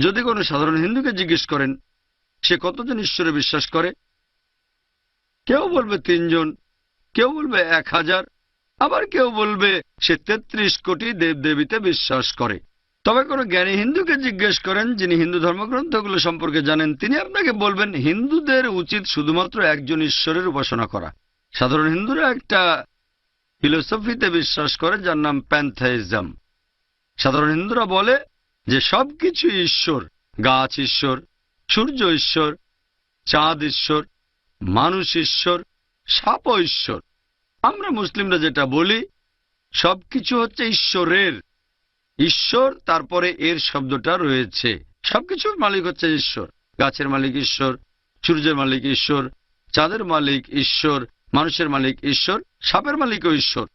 যদি কোনো সাধারণ হিন্দুকে জিজ্ঞেস করেন, সে কতজন ঈশ্বরে বিশ্বাস করে? কেউ বলবে তিনজন, কেউ বলবে এক হাজার, আবার কেউ বলবে সে তেত্রিশ কোটি দেবদেবীতে বিশ্বাস করে। তবে কোনো জ্ঞানী হিন্দুকে জিজ্ঞেস করেন, যিনি হিন্দু ধর্মগ্রন্থগুলো সম্পর্কে জানেন, তিনি আপনাকে বলবেন, হিন্দুদের উচিত শুধুমাত্র একজন ঈশ্বরের উপাসনা করা। সাধারণ হিন্দুরা একটা ফিলোসফিতে বিশ্বাস করে, যার নাম প্যান্থাইজম। সাধারণ হিন্দুরা বলে যে সবকিছু ঈশ্বর, গাছ ঈশ্বর, সূর্য ঈশ্বর, চাঁদ ঈশ্বর, মানুষ ঈশ্বর সাপ ঈশ্বর। আমরা মুসলিমরা যেটা বলি, সবকিছু হচ্ছে ঈশ্বরের। ঈশ্বর, তারপরে এর শব্দটা রয়েছে। সবকিছুর মালিক হচ্ছে ঈশ্বর। গাছের মালিক ঈশ্বর, সূর্যের মালিক ঈশ্বর, চাঁদের মালিক ঈশ্বর, মানুষের মালিক ঈশ্বর, সাপের মালিকও ঈশ্বর।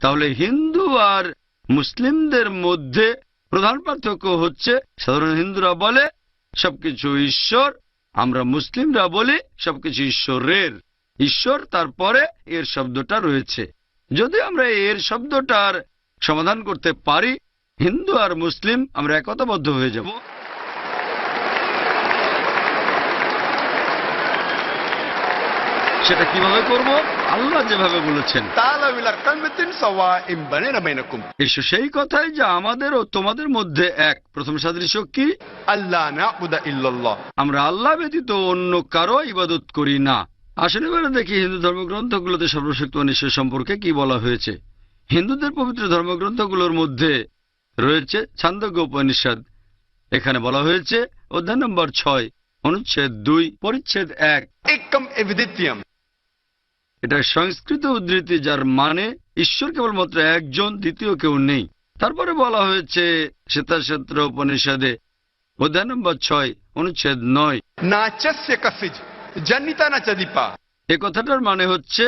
তাহলে হিন্দু আর মুসলিমদের মধ্যে প্রধান পার্থক্য হচ্ছে, সাধারণ হিন্দুরা বলে, সবকিছু ঈশ্বর, আমরা মুসলিমরা বলি, সবকিছু ঈশ্বরের। ঈশ্বর তারপরে এর শব্দটা রয়েছে। যদি আমরা এর শব্দটার সমাধান করতে পারি, হিন্দু আর মুসলিম, আমরা একতাবদ্ধ হয়ে যাব। সেটা কীভাবে করব? আল্লাহ যেভাবে বলেছেন। এসো সেই কথাই যে আমাদের ও তোমাদের মধ্যে এক। প্রথম সাদৃশ্য কি? আল্লাহ আমরা আল্লাহ ব্যতীত অন্য কারও ইবাদত করি না। আসলে এবারে দেখি হিন্দু ধর্মগ্রন্থগুলোতে সর্বশক্ত অনিশ্চয় সম্পর্কে কি বলা হয়েছে। হিন্দুদের পবিত্র ধর্মগ্রন্থগুলোর মধ্যে রয়েছে ছান্দজ্ঞ উপনিষদ। এখানে বলা হয়েছে অধ্যায় নম্বর ছয় অনুচ্ছেদ দুই পরিচ্ছেদ এক। একম এভিদিতিয়াম। এটা সংস্কৃত উদ্ধৃতি যার মানে ঈশ্বর কেবলমাত্র একজন দ্বিতীয় কেউ নেই। তারপরে বলা হয়েছে শ্বেতাক্ষেত্র উপনিষদে অধ্যায় নম্বর ছয় অনুচ্ছেদ নয়। এ কথাটার মানে হচ্ছে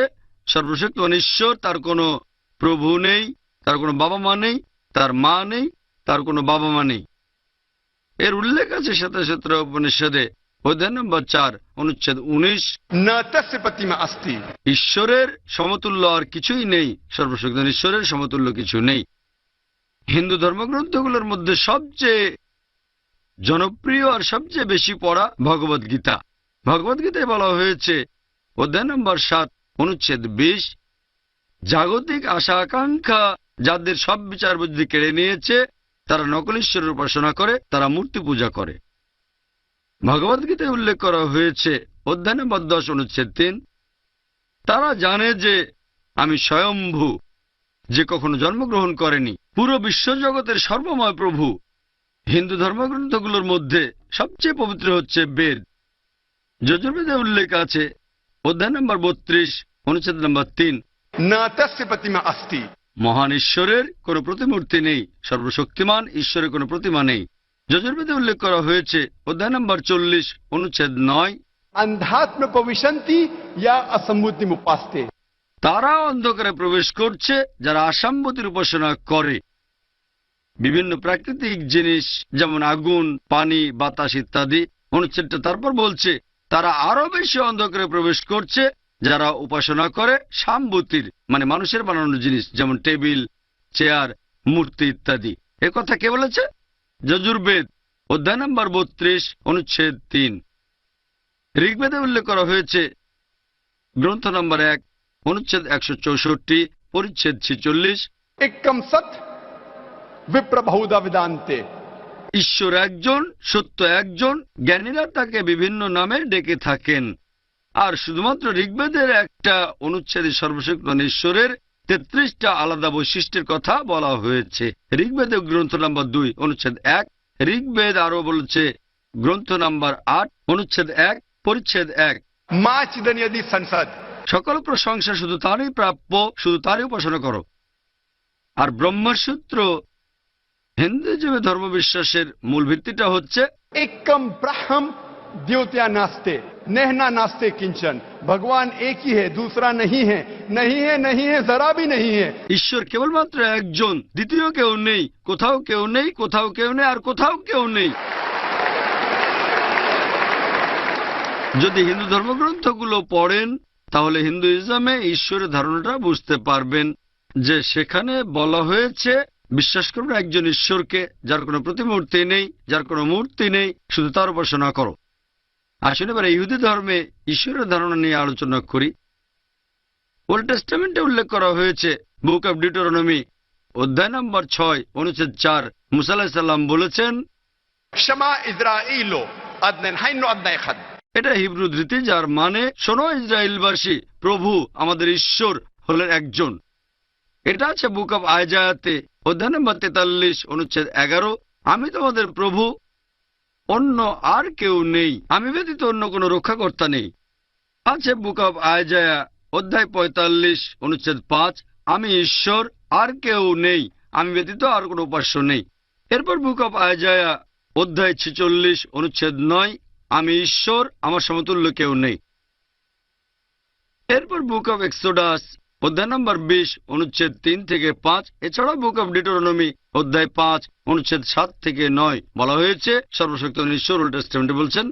সর্বশক্তি অনিশ্বর মানে তার কোনো প্রভু নেই তার কোনো বাবা মা নেই তার মা নেই তার কোনো বাবা মা নেই। এর উল্লেখ আছে শ্বেতাক্ষেত্র উপনিষদে অধ্যায় নম্বর চার অনুচ্ছেদ উনিশ। আস্তি। ঈশ্বরের সমতুল্য আর কিছুই নেই সর্বশক্তিমান ঈশ্বরের সমতুল্য কিছু নেই। হিন্দু ধর্মগ্রন্থগুলোর মধ্যে সবচেয়ে জনপ্রিয় আর সবচেয়ে বেশি পড়া ভগবত গীতা। ভগবত গীতায় বলা হয়েছে অধ্যায় নম্বর সাত অনুচ্ছেদ বিশ জাগতিক আশা আকাঙ্ক্ষা যাদের সব বিচার বুদ্ধি কেড়ে নিয়েছে তারা নকল ঈশ্বরের উপাসনা করে তারা মূর্তি পূজা করে। ভগবদ্গীতায় উল্লেখ করা হয়েছে অধ্যায় নম্বর দশ অনুচ্ছেদ তিন। তারা জানে যে আমি স্বয়ম্ভু যে কখনো জন্মগ্রহণ করেনি। পুরো বিশ্বজগতের সর্বময় প্রভু। হিন্দু ধর্মগ্রন্থগুলোর মধ্যে সবচেয়ে পবিত্র হচ্ছে বেদ। যজুর্বেদে উল্লেখ আছে অধ্যায় নম্বর বত্রিশ অনুচ্ছেদ নম্বর তিন। না প্রতিমা আস্তি মহান ঈশ্বরের কোনো প্রতিমূর্তি নেই সর্বশক্তিমান ঈশ্বরের কোনো প্রতিমা নেই। যজুর্বেদে উল্লেখ করা হয়েছে অধ্যায় নম্বর চল্লিশ অনুচ্ছেদ নয়। অন্ধাত্ম প্রবিশান্তি ইয়া অসম্মতি মুপাস্তে তারা অন্ধকারে প্রবেশ করছে যারা অসম্মতির উপাসনা করে। বিভিন্ন প্রাকৃতিক জিনিস যেমন আগুন পানি বাতাস ইত্যাদি। অনুচ্ছেদটা তারপর বলছে তারা আরও বেশি অন্ধকারে প্রবেশ করছে যারা উপাসনা করে সাম্বুতির মানে মানুষের বানানো জিনিস যেমন টেবিল চেয়ার মূর্তি ইত্যাদি। এ কথা কে বলেছে? যজুর্বেদ অধ্যায় নম্বর বত্রিশ অনুচ্ছেদ তিন। ঋগ্বেদে উল্লেখ করা হয়েছে গ্রন্থ নম্বর এক অনুচ্ছেদ একশো চৌষট্টি পরিচ্ছেদ ছিচল্লিশ। একম সৎ বিপ্রভৌদা ঈশ্বর একজন সত্য একজন জ্ঞানীরা তাকে বিভিন্ন নামে ডেকে থাকেন। আর শুধুমাত্র ঋগ্বেদের একটা অনুচ্ছেদ সর্বশক্ত ঈশ্বরের তেত্রিশটা আলাদা বৈশিষ্ট্যের কথা বলা হয়েছে। ঋগ্বেদ গ্রন্থ নম্বর দুই অনুচ্ছেদ এক। ঋগ্বেদ আরও বলছে গ্রন্থ নম্বর আট অনুচ্ছেদ এক পরিচ্ছেদ এক। সকল প্রশংসা শুধু তারই প্রাপ্য শুধু তারই উপাসনা করো। আর ব্রহ্মসূত্র হিন্দু হিন্দুজমে ধর্মবিশ্বাসের মূল ভিত্তিটা হচ্ছে একম ব্রাহ্ম द्योत्या नास्ते नहना नास्ते किंचन भगवान एक ही है दूसरा नहीं है नहीं है नहीं है जरा भी नहीं है ঈশ্বর কেবলমাত্র একজন দ্বিতীয় কেউ নেই কোথাও কেউ নেই কোথাও কেউ নেই আর কোথাও কেউ নেই যদি হিন্দু ধর্মগ্রন্থগুলো পড়েন তাহলে হিন্দুইজমে ঈশ্বরের ধারণাটা বুঝতে পারবেন যে সেখানে বলা হয়েছে বিশ্বাস করবে একজন ঈশ্বরকে যার কোনো প্রতিমূর্তি নেই যার কোনো মূর্তি নেই শুধু তার উপাসনা করো আসলে এবার ইহুদি ধর্মে ঈশ্বরের ধারণা নিয়ে আলোচনা করি। ওল্ড টেস্টামেন্টে উল্লেখ করা হয়েছে বুক অব ডিটোরনমি অধ্যায় নম্বর ছয় অনুচ্ছেদ চার মুসাল্লাম বলেছেন এটা হিব্রু ধৃতি যার মানে শোনো ইসরায়েলবাসী প্রভু আমাদের ঈশ্বর হলেন একজন। এটা আছে বুক অব আয়জায়াতে অধ্যায় নম্বর তেতাল্লিশ অনুচ্ছেদ এগারো আমি তোমাদের প্রভু অন্য আর কেউ নেই। আমি ব্যতীত অন্য কোনো রক্ষাকর্তা নেই। আছে বুক অব আয়জায়া অধ্যায় পঁয়তাল্লিশ, অনুচ্ছেদ পাঁচ। আমি ঈশ্বর, আর কেউ নেই। আমি ব্যতীত আর কোনো উপাস্য নেই। এরপর বুক অব আয়জায়া অধ্যায় ছেচল্লিশ, অনুচ্ছেদ নয়। আমি ঈশ্বর, আমার সমতুল্য কেউ নেই। এরপর বুক অব এক্সোডাস অধ্যায় নম্বর বিশ, অনুচ্ছেদ তিন থেকে পাঁচ, এছাড়াও বুক অব ডিটোরনমি অধ্যায় পাঁচ, অনুচ্ছেদ সাত থেকে নয় বলা হয়েছে। সর্বশক্ত ঈশ্বর ওল্ড টেস্টামেন্টে বলছেন,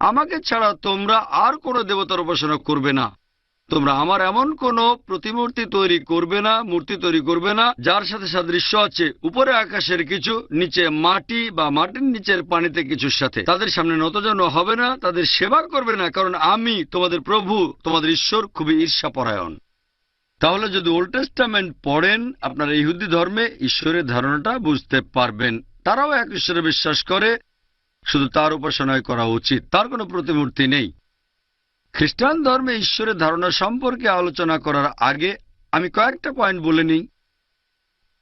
আমাকে ছাড়া তোমরা আর কোনো দেবতার উপাসনা করবে না। তোমরা আমার এমন কোন প্রতিমূর্তি তৈরি করবে না, মূর্তি তৈরি করবে না, যার সাথে সাদৃশ্য আছে। উপরে আকাশের কিছু, নিচে মাটি বা মাটির নিচের পানিতে কিছুর সাথে। তাদের সামনে নতজন হবে না, তাদের সেবা করবে না, কারণ আমি তোমাদের প্রভু, তোমাদের ঈশ্বর খুবই ঈর্ষাপরায়ণ। তাহলে যদি ওল্ড টেস্টামেন্ট পড়েন, আপনারা ইহুদি ধর্মে ঈশ্বরের ধারণাটা বুঝতে পারবেন। তারাও এক ঈশ্বরে বিশ্বাস করে, শুধু তার উপাসনায় করা উচিত। তার কোনো প্রতিমূর্তি নেই। খ্রিস্টান ধর্মে ঈশ্বরের ধারণা সম্পর্কে আলোচনা করার আগে আমি কয়েকটা পয়েন্ট বলে নিই।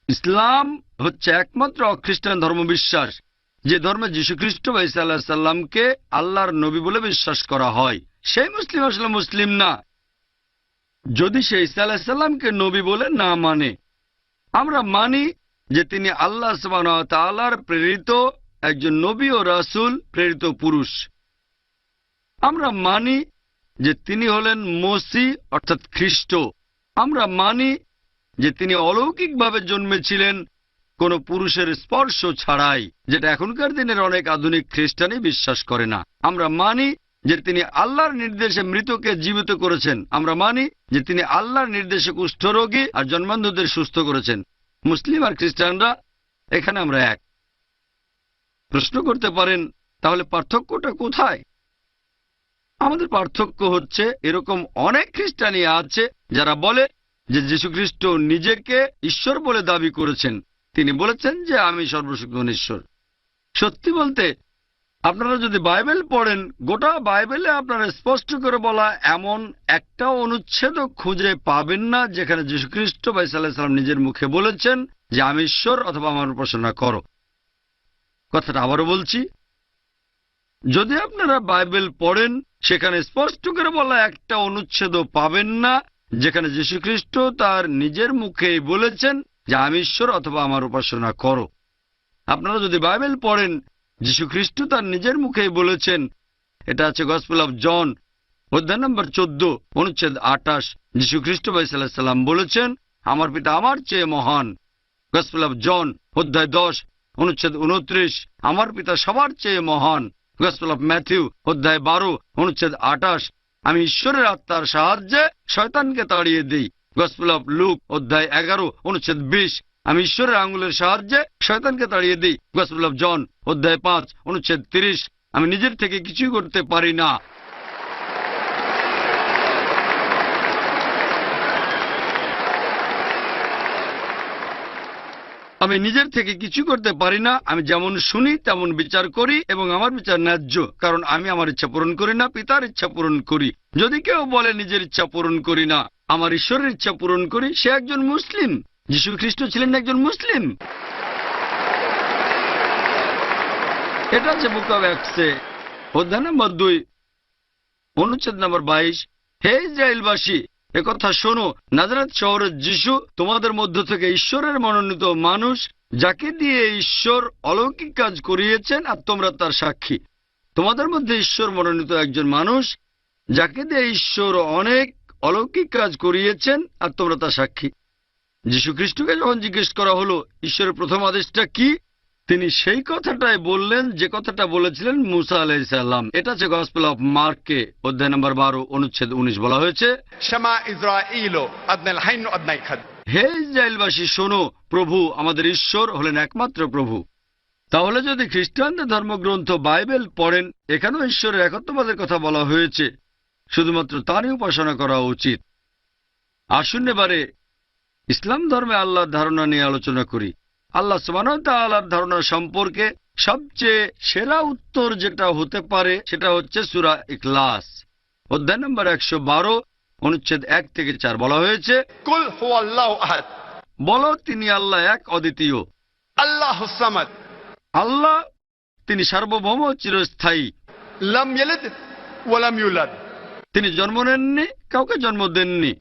ইসলাম হচ্ছে একমাত্র অখ্রিস্টান ধর্মবিশ্বাস, যে ধর্মে যীশুখ্রিস্ট বা ইসা আল্লাহ সাল্লামকে আল্লাহর নবী বলে বিশ্বাস করা হয়। সেই মুসলিম আসলে মুসলিম না। যদি সে ইসা আল্লাহ সাল্লামকে নবী বলে না মানে আমরা মানি যে তিনি আল্লাহ তাআলার প্রেরিত একজন নবী ও রাসূল, প্রেরিত পুরুষ। আমরা মানি যে তিনি হলেন মসি, অর্থাৎ খ্রিস্ট। আমরা মানি যে তিনি অলৌকিকভাবে জন্মেছিলেন, কোন পুরুষের স্পর্শ ছাড়াই, যেটা এখনকার দিনের অনেক আধুনিক খ্রিস্টানই বিশ্বাস করে না। আমরা মানি যে তিনি আল্লাহর নির্দেশে মৃতকে জীবিত করেছেন। আমরা মানি যে তিনি আল্লাহর নির্দেশে কুষ্ঠরোগী আর জন্মান্ধদের সুস্থ করেছেন। মুসলিম আর খ্রিস্টানরা এখানে আমরা এক। প্রশ্ন করতে পারেন, তাহলে পার্থক্যটা কোথায়? আমাদের পার্থক্য হচ্ছে, এরকম অনেক খ্রিস্টানি আছে যারা বলে যে যীশুখ্রিস্ট নিজেকে ঈশ্বর বলে দাবি করেছেন। তিনি বলেছেন যে আমি সর্বশক্ত ঈশ্বর। সত্যি বলতে আপনারা যদি বাইবেল পড়েন, গোটা বাইবেলে আপনারা স্পষ্ট করে বলা এমন একটা অনুচ্ছেদ খুঁজে পাবেন না, যেখানে যীশুখ্রিস্ট বা সাল্লাম নিজের মুখে বলেছেন যে, আমি ঈশ্বর, অথবা আমার উপাসনা করো। কথাটা আবারও বলছি। যদি আপনারা বাইবেল পড়েন, সেখানে স্পষ্ট করে বলা একটা অনুচ্ছেদ পাবেন না, যেখানে যীশুখ্রিস্ট তার নিজের মুখেই বলেছেন যে, আমি ঈশ্বর, অথবা আমার উপাসনা করো। আপনারা যদি বাইবেল পড়েন যীশুখ্রিস্ট তার নিজের মুখেই বলেছেন। এটা আছে গসপেল অফ জন অধ্যায় নম্বর চোদ্দ, অনুচ্ছেদ আটাশ যীশুখ্রিস্ট সাল্লাম বলেছেন, আমার পিতা আমার চেয়ে মহান। গসপেল অফ জন অধ্যায় দশ, অনুচ্ছেদ উনত্রিশ, আমার পিতা সবার চেয়ে মহান। গসপেল অফ ম্যাথিউ অধ্যায় বারো, অনুচ্ছেদ আটাশ আমি ঈশ্বরের আত্মার সাহায্যে শয়তানকে তাড়িয়ে দিই। গসপেল অফ লুক অধ্যায় এগারো, অনুচ্ছেদ বিশ আমি ঈশ্বরের আঙ্গুলের সাহায্যে শয়তানকে তাড়িয়ে দিই। গসপেল অফ জন, অধ্যায় পাঁচ, অনুচ্ছেদ তিরিশ। আমি নিজের থেকে কিছুই করতে পারি না। আমি নিজের থেকে কিছু করতে পারি না। আমি যেমন শুনি, তেমন বিচার করি এবং আমার বিচার ন্যায্য, কারণ আমি আমার ইচ্ছা পূরণ করি না, পিতার ইচ্ছা পূরণ করি। যদি কেউ বলে, নিজের ইচ্ছা পূরণ করি না, আমার ঈশ্বরের ইচ্ছা পূরণ করি, সে একজন মুসলিম। যীশু খ্রিস্ট ছিলেন একজন মুসলিম। এটা হচ্ছে বুক অব অ্যাক্টসে অধ্যায় নম্বর দুই, অনুচ্ছেদ নম্বর বাইশ। হে ইসরায়েলবাসী একথা শোনো, নাজারাত শহরের যিশু তোমাদের মধ্য থেকে ঈশ্বরের মনোনীত মানুষ, যাকে দিয়ে ঈশ্বর অলৌকিক কাজ করিয়েছেন আর তোমরা তার সাক্ষী। তোমাদের মধ্যে ঈশ্বর মনোনীত একজন মানুষ, যাকে দিয়ে ঈশ্বর অনেক অলৌকিক কাজ করিয়েছেন আর তোমরা তার সাক্ষী। যীশুখ্রিস্টকে যখন জিজ্ঞেস করা হলো ঈশ্বরের প্রথম আদেশটা কি? তিনি সেই কথাটাই বললেন যে কথাটা বলেছিলেন মুসা আলাইসাল্লাম এটা হচ্ছে গসপেল অফ মার্ককে অধ্যায় নম্বর বারো অনুচ্ছেদ উনিশ বলা হয়েছে। হে ইসরায়েলবাসী শোনো প্রভু আমাদের ঈশ্বর হলেন একমাত্র প্রভু। তাহলে যদি খ্রিস্টানদের ধর্মগ্রন্থ বাইবেল পড়েন এখানেও ঈশ্বরের একত্ববাদের কথা বলা হয়েছে। শুধুমাত্র তারই উপাসনা করা উচিত। আসুন ইসলাম ধর্মে আল্লাহর ধারণা নিয়ে আলোচনা করি। আল্লাহ সুবাহর ধারণা সম্পর্কে সবচেয়ে সেরা উত্তর যেটা হতে পারে সেটা হচ্ছে সুরা ইখলাস। অধ্যায় নম্বর একশো বারো অনুচ্ছেদ এক থেকে চার বলা হয়েছে বলো তিনি আল্লাহ এক অদ্বিতীয়। আল্লাহ আল্লাহ তিনি সার্বভৌম চিরস্থায়ী। তিনি জন্ম নেননি কাউকে জন্ম দেননি।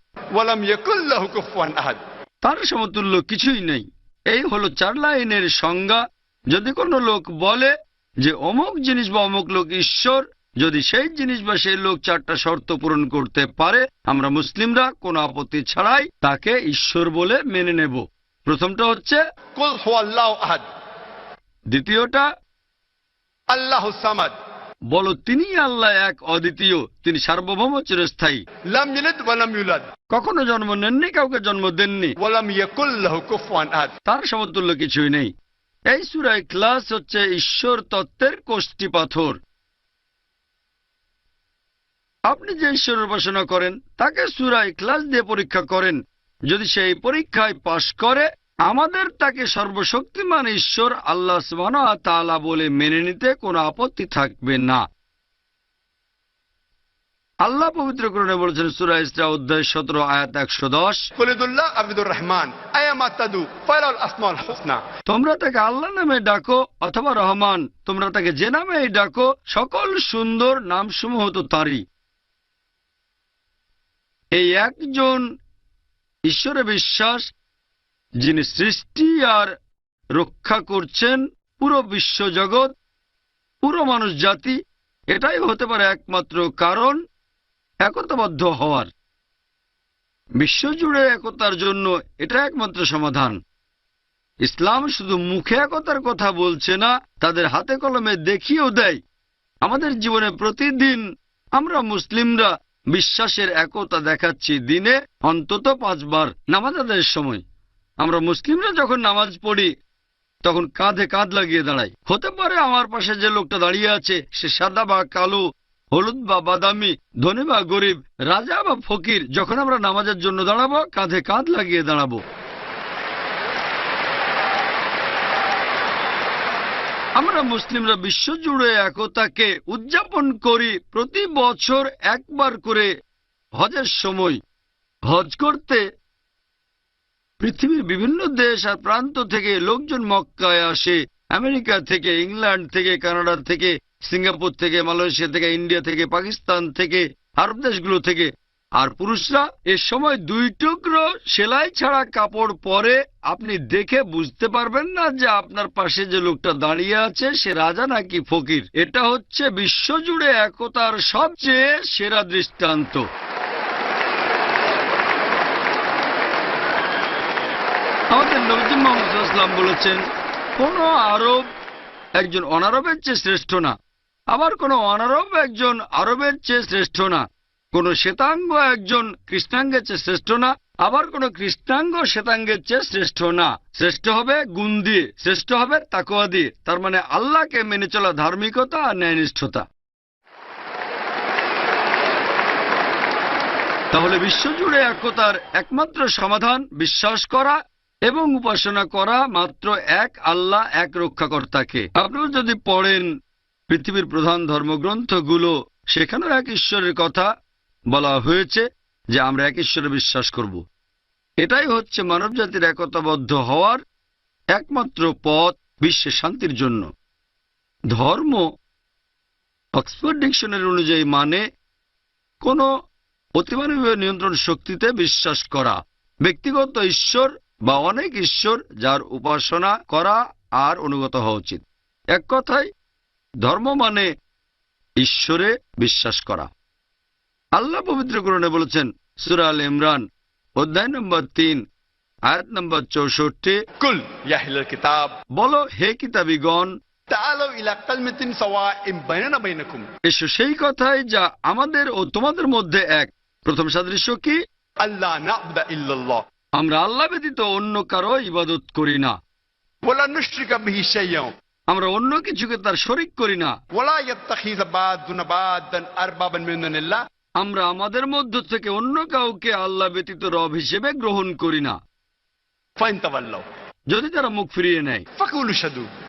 তার সমতুল্য কিছুই নেই। এই হলো চার লাইনের সংজ্ঞা। যদি কোনো লোক বলে যে অমুক জিনিস বা অমুক লোক ঈশ্বর যদি সেই জিনিস বা সেই লোক চারটা শর্ত পূরণ করতে পারে আমরা মুসলিমরা কোনো আপত্তি ছাড়াই তাকে ঈশ্বর বলে মেনে নেব। প্রথমটা হচ্ছে দ্বিতীয়টা আল্লাহ সামাদ। বলো তিনি আল্লাহ এক অদ্বিতীয় তিনি সার্বভৌম চিরস্থায়ী। কখনো জন্ম নেননি কাউকে জন্ম দেননি। তার সমতুল্য কিছুই নেই। এই সুরায় ক্লাস হচ্ছে ঈশ্বর তত্ত্বের কোষ্টি পাথর। আপনি যে ঈশ্বর উপাসনা করেন তাকে সুরায় ক্লাস দিয়ে পরীক্ষা করেন। যদি সেই পরীক্ষায় পাশ করে আমাদের তাকে সর্বশক্তিমান ঈশ্বর আল্লাহ তালা বলে মেনে নিতে কোনো আপত্তি থাকবে না। আল্লাহ পবিত্র করণে বলেছেন সুরাইসরা অধ্যায় সতেরো আয়াত একশো দশ। আবিদুর রহমান তোমরা তাকে আল্লাহ নামে ডাকো অথবা রহমান তোমরা তাকে যে নামে ডাকো সকল সুন্দর নাম সমূহ তো তারই। এই একজন ঈশ্বরে বিশ্বাস যিনি সৃষ্টি আর রক্ষা করছেন পুরো বিশ্বজগৎ, পুরো মানুষ জাতি, এটাই হতে পারে একমাত্র কারণ একতাবদ্ধ হওয়ার। বিশ্বজুড়ে একতার জন্য এটা একমাত্র সমাধান। ইসলাম শুধু মুখে একতার কথা বলছে না, তাদের হাতে কলমে দেখিয়েও দেয়। আমাদের জীবনে প্রতিদিন আমরা মুসলিমরা বিশ্বাসের একতা দেখাচ্ছি দিনে অন্তত পাঁচবার নামাজাদের সময়। আমরা মুসলিমরা যখন নামাজ পড়ি, তখন কাঁধে কাঁধ লাগিয়ে দাঁড়াই। হতে পারে আমার পাশে যে লোকটা দাঁড়িয়ে আছে, সে সাদা বা কালো, হলুদ বা বাদামি, ধনী বা গরিব, রাজা বা ফকির, যখন আমরা নামাজের জন্য দাঁড়াবো, কাঁধে কাঁধ লাগিয়ে দাঁড়াবো। আমরা মুসলিমরা বিশ্বজুড়ে একতাকে উদযাপন করি প্রতি বছর একবার করে হজের সময়। হজ করতে পৃথিবীর বিভিন্ন দেশ আর প্রান্ত থেকে লোকজন মক্কায় আসে। আমেরিকা থেকে, ইংল্যান্ড থেকে, কানাডা থেকে, সিঙ্গাপুর থেকে, মালয়েশিয়া থেকে, ইন্ডিয়া থেকে, পাকিস্তান থেকে, আরব দেশগুলো থেকে। আর পুরুষরা এ সময় দুই টুকরো সেলাই ছাড়া কাপড় পরে আপনি দেখে বুঝতে পারবেন না যে আপনার পাশে যে লোকটা দাঁড়িয়ে আছে, সে রাজা নাকি ফকির। এটা হচ্ছে বিশ্বজুড়ে একতার সবচেয়ে সেরা দৃষ্টান্ত। আমাদের নবীজি মোহাম্মদ বলেছেন, কোন আরব একজন অনারবের চেয়ে শ্রেষ্ঠ না। আবার কোন অনারব একজন আরবের চেয়ে শ্রেষ্ঠ না। কোন শ্বেতাঙ্গ একজন কৃষ্ণাঙ্গের চেয়ে শ্রেষ্ঠ না। আবার কোন কৃষ্ণাঙ্গ শ্বেতাঙ্গের চেয়ে শ্রেষ্ঠ না। শ্রেষ্ঠ হবে গুণ দিয়ে শ্রেষ্ঠ হবে তাকোয়া দিয়ে তার মানে আল্লাহকে মেনে চলা ধার্মিকতা আর ন্যায়নিষ্ঠতা। তাহলে বিশ্বজুড়ে একতার একমাত্র সমাধান, বিশ্বাস করা এবং উপাসনা করা মাত্র এক আল্লাহ, এক রক্ষাকর্তাকে। আপনারা যদি পড়েন পৃথিবীর প্রধান ধর্মগ্রন্থগুলো, সেখানেও এক ঈশ্বরের কথা বলা হয়েছে যে আমরা এক ঈশ্বরে বিশ্বাস করব। এটাই হচ্ছে মানবজাতির একতাবদ্ধ হওয়ার একমাত্র পথ বিশ্বের শান্তির জন্য। ধর্ম অক্সফোর্ড ডিকশনের অনুযায়ী মানে কোনো অতিমানবীয় নিয়ন্ত্রণ শক্তিতে বিশ্বাস করা। ব্যক্তিগত ঈশ্বর বা অনেক ঈশ্বর যার উপাসনা করা আর অনুগত হওয়া উচিত। এক কথায় ধর্ম মানে ঈশ্বরে বিশ্বাস করা। আল্লাহ পবিত্র পবিত্রকরণে বলেছেন সুরাল ইমরান অধ্যায় নম্বর তিন আয়াত নম্বর চৌষট্টি কুল কিতাব। বলো হে কিতাবিগণ এসো সেই কথাই যা আমাদের ও তোমাদের মধ্যে এক। প্রথম সাদৃশ্য কি? আল্লাহ আমরা আল্লাহ ব্যতীত অন্য কারও ইবাদত করি না। আমরা অন্য কিছুকে তার শরিক করি না। আমরা আমাদের মধ্য থেকে অন্য কাউকে আল্লাহ ব্যতীত রব হিসেবে গ্রহণ করি না। যদি তারা মুখ ফিরিয়ে নেয়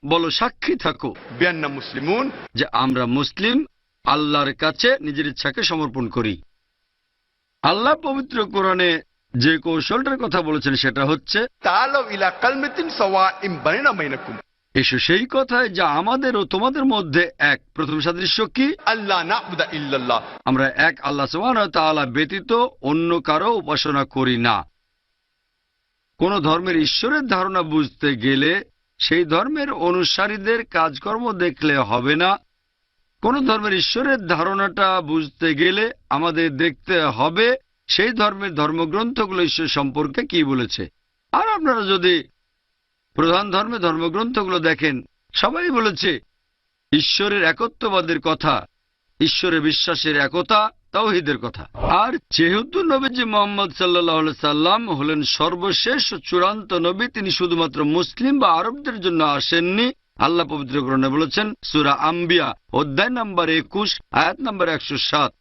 বলো সাক্ষী থাকো। বিয়ান্না মুসলিম যে আমরা মুসলিম আল্লাহর কাছে নিজের ইচ্ছাকে সমর্পণ করি। আল্লাহ পবিত্র কোরআনে যে কৌশলটার কথা বলেছেন সেটা হচ্ছে এসো সেই কথায় যা আমাদের ও তোমাদের মধ্যে এক। প্রথম সাদৃশ্য কি? আল্লাহ আমরা এক আল্লাহ তাআলা ব্যতীত অন্য কারও উপাসনা করি না। কোন ধর্মের ঈশ্বরের ধারণা বুঝতে গেলে সেই ধর্মের অনুসারীদের কাজকর্ম দেখলে হবে না। কোন ধর্মের ঈশ্বরের ধারণাটা বুঝতে গেলে আমাদের দেখতে হবে সেই ধর্মের ধর্মগ্রন্থগুলো ঈশ্বর সম্পর্কে কি বলেছে? আর আপনারা যদি প্রধান ধর্মের ধর্মগ্রন্থগুলো দেখেন, সবাই বলেছে, ঈশ্বরের একত্ববাদের কথা ঈশ্বরে বিশ্বাসের একতা, তাওহিদের কথা। আর যেহেতু নবীজি মোহাম্মদ সাল্লাহ সাল্লাম হলেন সর্বশেষ চূড়ান্ত নবী, তিনি শুধুমাত্র মুসলিম বা আরবদের জন্য আসেননি, আল্লাহ পবিত্র গ্রহণে বলেছেন, সুরা আম্বিয়া, অধ্যায় নাম্বার একুশ, আয়াত নাম্বার একশো সাত।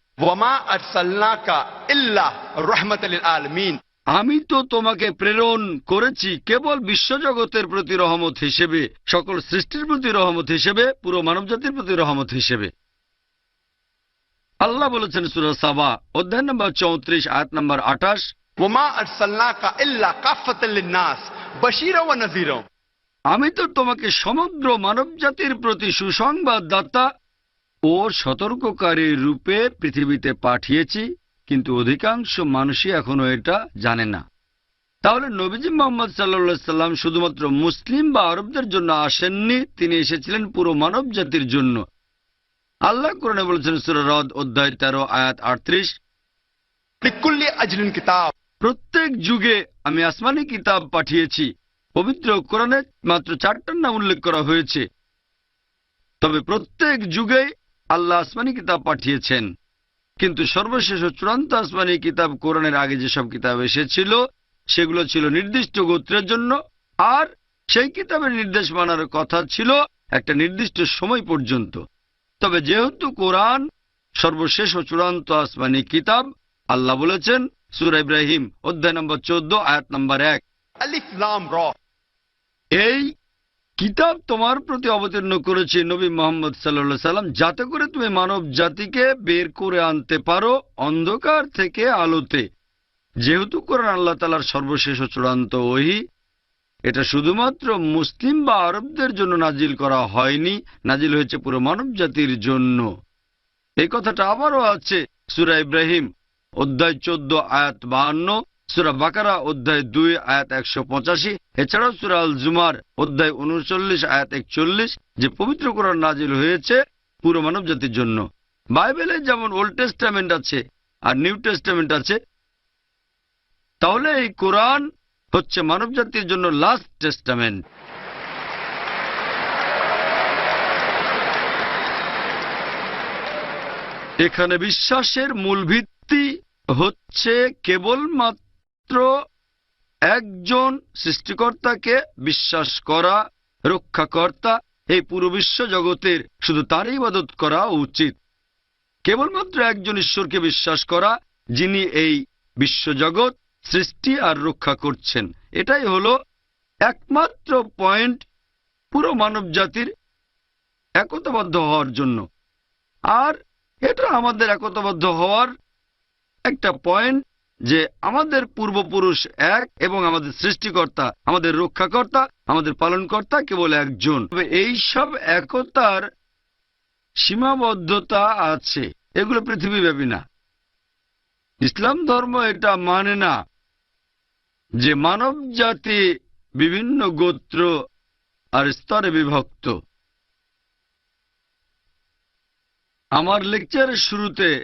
আমি তো তোমাকে প্রেরণ করেছি কেবল বিশ্বজগতের প্রতি রহমত হিসেবে সকল সৃষ্টির প্রতি রহমত হিসেবে পুরো মানব জাতির প্রতি রহমত হিসেবে। আল্লাহ বলেছেন সুরা সাবা অধ্যায় নম্বর চৌত্রিশ আয়াত নম্বর আঠাশ। আমি তো তোমাকে সমগ্র মানব জাতির প্রতি সুসংবাদ দাতা ও সতর্ককারী রূপে পৃথিবীতে পাঠিয়েছি কিন্তু অধিকাংশ মানুষই এখনও এটা জানে না। তাহলে নবীজি মোহাম্মদ সাল্লা সাল্লাম শুধুমাত্র মুসলিম বা আরবদের জন্য আসেননি তিনি এসেছিলেন পুরো মানব জাতির জন্য। আল্লাহ কোরআনে বলেছেন সুররদ অধ্যায় তেরো আয়াত আটত্রিশ কিতাব। প্রত্যেক যুগে আমি আসমানি কিতাব পাঠিয়েছি পবিত্র কোরআনে মাত্র চারটার নাম উল্লেখ করা হয়েছে। তবে প্রত্যেক যুগেই আল্লাহ আসমানি কিতাব পাঠিয়েছেন। কিন্তু সর্বশেষ চূড়ান্ত আসমানি কিতাব কোরআনের আগে যেসব কিতাব এসেছিল সেগুলো ছিল নির্দিষ্ট গোত্রের জন্য আর সেই কিতাবের নির্দেশ মানার কথা ছিল একটা নির্দিষ্ট সময় পর্যন্ত। তবে যেহেতু কোরআন সর্বশেষ ও চূড়ান্ত আসমানি কিতাব আল্লাহ বলেছেন সুর ইব্রাহিম অধ্যায় নম্বর চোদ্দ আয়াত নম্বর এক। এই কিতাব তোমার প্রতি অবতীর্ণ করেছে নবী মোহাম্মদ সাল্লা সাল্লাম। যাতে করে তুমি মানব জাতিকে বের করে আনতে পারো অন্ধকার থেকে আলোতে। যেহেতু কোরআন আল্লাহ তালার সর্বশেষ চূড়ান্ত ওহি, এটা শুধুমাত্র মুসলিম বা আরবদের জন্য নাজিল করা হয়নি, নাজিল হয়েছে পুরো মানব জাতির জন্য। এই কথাটা আবারও আছে সুরা ইব্রাহিম, অধ্যায় চোদ্দ, আয়াত বাহান্ন। সুরা বাকারা, অধ্যায় দুই, আয়াত একশো পঁচাশি। এছাড়াও সুরা আল জুমার অধ্যায় উনচল্লিশ, আয়াত একচল্লিশ, যে পবিত্র কোরআন নাজিল হয়েছে পুরো মানব জাতির জন্য। বাইবেলে যেমন ওল্ড টেস্টামেন্ট আছে আর নিউ টেস্টামেন্ট আছে, তাহলে এই কোরআন হচ্ছে মানব জাতির জন্য লাস্ট টেস্টামেন্ট এখানে বিশ্বাসের মূল ভিত্তি হচ্ছে কেবলমাত্র একজন সৃষ্টিকর্তাকে বিশ্বাস করা রক্ষাকর্তা এই পুরো বিশ্ব জগতের শুধু তারই ইবাদত করা উচিত। কেবলমাত্র একজন ঈশ্বরকে বিশ্বাস করা যিনি এই বিশ্বজগৎ সৃষ্টি আর রক্ষা করছেন, এটাই হলো একমাত্র পয়েন্ট পুরো মানব জাতির একতাবদ্ধ হওয়ার জন্য। আর এটা আমাদের একতাবদ্ধ হওয়ার একটা পয়েন্ট যে আমাদের পূর্বপুরুষ এক এবং আমাদের সৃষ্টিকর্তা, আমাদের রক্ষাকর্তা, আমাদের পালনকর্তা কেবল একজন। তবে এই সব একতার সীমাবদ্ধতা আছে। এগুলো পৃথিবীব্যাপী না। ইসলাম ধর্ম এটা মানে না যে মানব জাতি বিভিন্ন গোত্র আর স্তরে বিভক্ত। আমার লেকচারের শুরুতে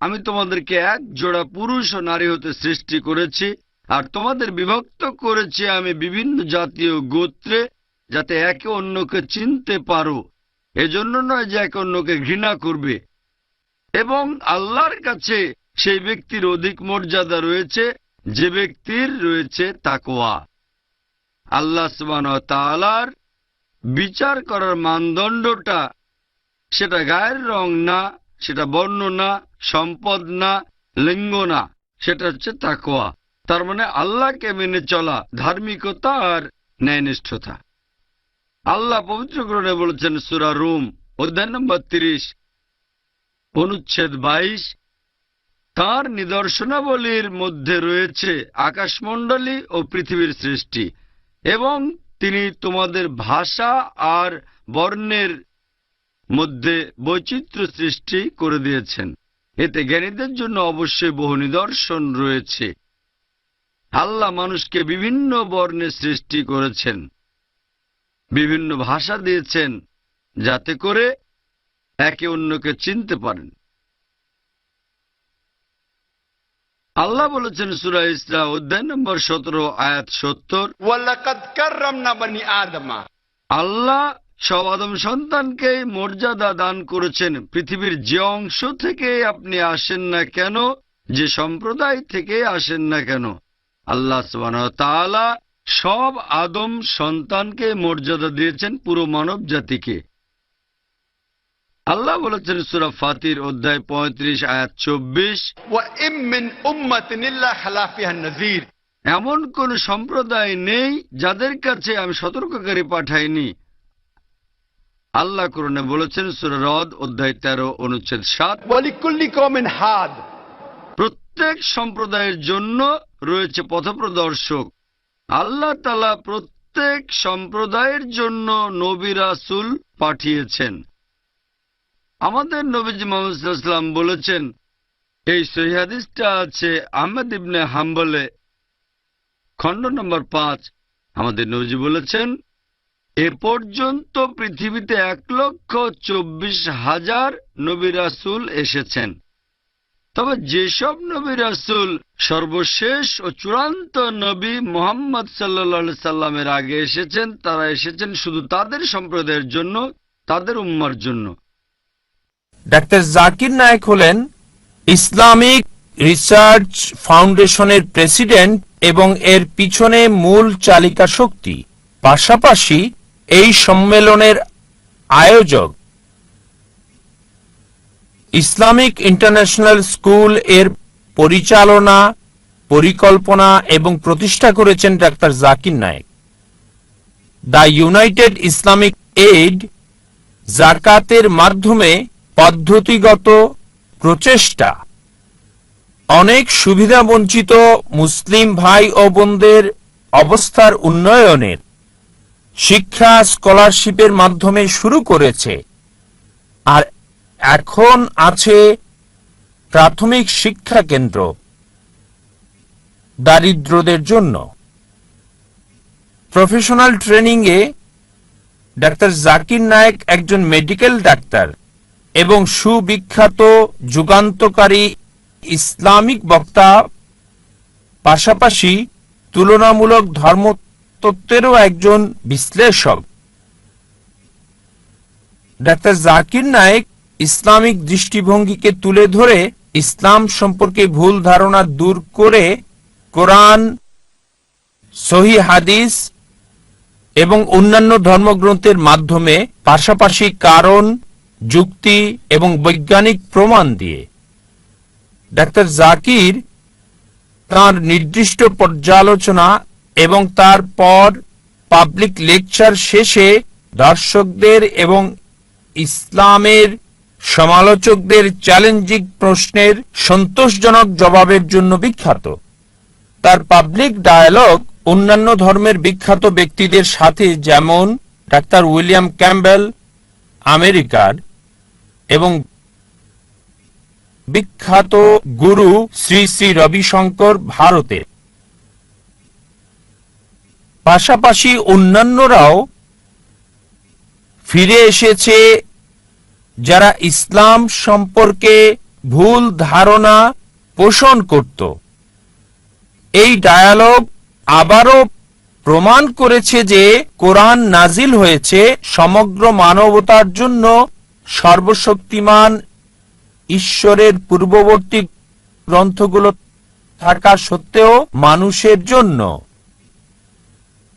আমি তোমাদেরকে এক জোড়া পুরুষ ও নারী হতে সৃষ্টি করেছি, আর তোমাদের বিভক্ত করেছি আমি বিভিন্ন জাতীয় গোত্রে, যাতে একে অন্যকে চিনতে পারো। এজন্য নয় যে একে অন্যকে ঘৃণা করবে। এবং আল্লাহর কাছে সেই ব্যক্তির অধিক মর্যাদা রয়েছে, যে ব্যক্তির রয়েছে তাকোয়া আল্লাহ সুবান তালার বিচার করার মানদণ্ডটা সেটা গায়ের রং না, সেটা বর্ণ না সম্পদ না, লিঙ্গ না, সেটা হচ্ছে তাকোয়া তার মানে আল্লাহকে মেনে চলা ধার্মিকতা আর ন্যায়নিষ্ঠতা। আল্লাহ পবিত্র গ্রহণে বলেছেন, সুরা রুম, অধ্যায় নম্বর তিরিশ, অনুচ্ছেদ বাইশ, তার নিদর্শনাবলীর মধ্যে রয়েছে আকাশমণ্ডলী ও পৃথিবীর সৃষ্টি, এবং তিনি তোমাদের ভাষা আর বর্ণের মধ্যে বৈচিত্র্য সৃষ্টি করে দিয়েছেন। এতে জ্ঞানীদের জন্য অবশ্যই বহু নিদর্শন রয়েছে। আল্লাহ মানুষকে বিভিন্ন বর্ণে সৃষ্টি করেছেন বিভিন্ন ভাষা দিয়েছেন যাতে করে একে অন্যকে চিনতে পারেন। আল্লাহ বলেছেন সুরা ইসরা অধ্যায় নম্বর সতেরো আয়াত সত্তর আল্লাহ সব আদম সন্তানকে মর্যাদা দান করেছেন। পৃথিবীর যে অংশ থেকে আপনি আসেন না কেন যে সম্প্রদায় থেকে আসেন না কেন আল্লাহ তাআলা সব আদম সন্তানকে মর্যাদা দিয়েছেন পুরো মানব জাতিকে। আল্লাহ বলেছেন সুরা ফাতির অধ্যায় পঁয়ত্রিশ আয়াত চব্বিশ এমন কোন সম্প্রদায় নেই যাদের কাছে আমি সতর্ককারী পাঠাইনি। আল্লাহ করুণে বলেছেন সুররদ অধ্যায় তেরো অনুচ্ছেদ সাত। হাদ। প্রত্যেক সম্প্রদায়ের জন্য রয়েছে পথপ্রদর্শক। আল্লাহ তালা প্রত্যেক সম্প্রদায়ের জন্য নবী রাসুল পাঠিয়েছেন। আমাদের নবীজ মোহাম্মদাম বলেছেন এই সহিদিসটা আছে আহমেদ ইবনে হাম্বলে খণ্ড নম্বর পাঁচ। আমাদের নবজি বলেছেন এ পর্যন্ত পৃথিবীতে এক লক্ষ চব্বিশ হাজার নবী রাসুল এসেছেন। তবে যেসব নবী রাসুল সর্বশেষ ও চূড়ান্ত নবী মোহাম্মদ সাল্লা সাল্লামের আগে এসেছেন, তারা এসেছেন শুধু তাদের সম্প্রদায়ের জন্য, তাদের উম্মার জন্য। ডাক্তার জাকির নায়েক হলেন ইসলামিক রিসার্চ ফাউন্ডেশনের প্রেসিডেন্ট এবং এর পিছনে মূল চালিকা শক্তি পাশাপাশি এই সম্মেলনের আয়োজক ইসলামিক ইন্টারন্যাশনাল স্কুলের পরিচালনা, পরিকল্পনা এবং প্রতিষ্ঠা করেছেন doctor Zakir Naik. The United Islamic aid জাকাতের মাধ্যমে পদ্ধতিগত প্রচেষ্টা, অনেক সুবিধা বঞ্চিত মুসলিম ভাই ও বোনদের অবস্থার উন্নয়নের শিক্ষা স্কলারশিপের মাধ্যমে শুরু করেছে। আর এখন আছে প্রাথমিক শিক্ষা কেন্দ্র দারিদ্রদের জন্য। প্রফেশনাল ট্রেনিংয়ে ডাক্তার জাকির নায়েক একজন মেডিকেল ডাক্তার এবং সুবিখ্যাত যুগান্তকারী ইসলামিক বক্তা, পাশাপাশি তুলনামূলক ধর্মতত্ত্বেরও একজন বিশ্লেষক, ডাক্তার জাকির নায়েক, ইসলামিক দৃষ্টিভঙ্গিকে তুলে ধরে ইসলাম সম্পর্কে ভুল ধারণা দূর করে কোরআন, সহি হাদিস এবং অন্যান্য ধর্মগ্রন্থের মাধ্যমে পাশাপাশি কারণ, যুক্তি এবং বৈজ্ঞানিক প্রমাণ দিয়ে। ডাক্তার জাকির তার নির্দিষ্ট পর্যালোচনা এবং তারপর পাবলিক লেকচার শেষে দর্শকদের এবং ইসলামের সমালোচকদের চ্যালেঞ্জিং প্রশ্নের সন্তোষজনক জবাবের জন্য বিখ্যাত। তার পাবলিক ডায়ালগ অন্যান্য ধর্মের বিখ্যাত ব্যক্তিদের সাথে যেমন ডাক্তার উইলিয়াম ক্যাম্বেল আমেরিকার এবং বিখ্যাত গুরু শ্রী শ্রী রবিশঙ্কর ভারতের। পাশাপাশি অন্যান্যরাও ফিরে এসেছে যারা ইসলাম সম্পর্কে ভুল ধারণা পোষণ করত। এই ডায়ালগ আবারও প্রমাণ করেছে যে কোরআন নাজিল হয়েছে সমগ্র মানবতার জন্য সর্বশক্তিমান ঈশ্বরের পূর্ববর্তী গ্রন্থগুলো থাকা সত্ত্বেও মানুষের জন্য।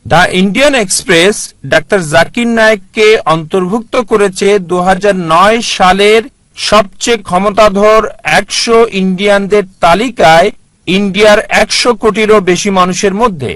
The Indian Express doctor Zakir নায়েককে অন্তর্ভুক্ত করেছে দু হাজার নয় সালের সবচেয়ে ক্ষমতাধর একশো ইন্ডিয়ানদের তালিকায় ইন্ডিয়ার একশো কোটিরও বেশি মানুষের মধ্যে।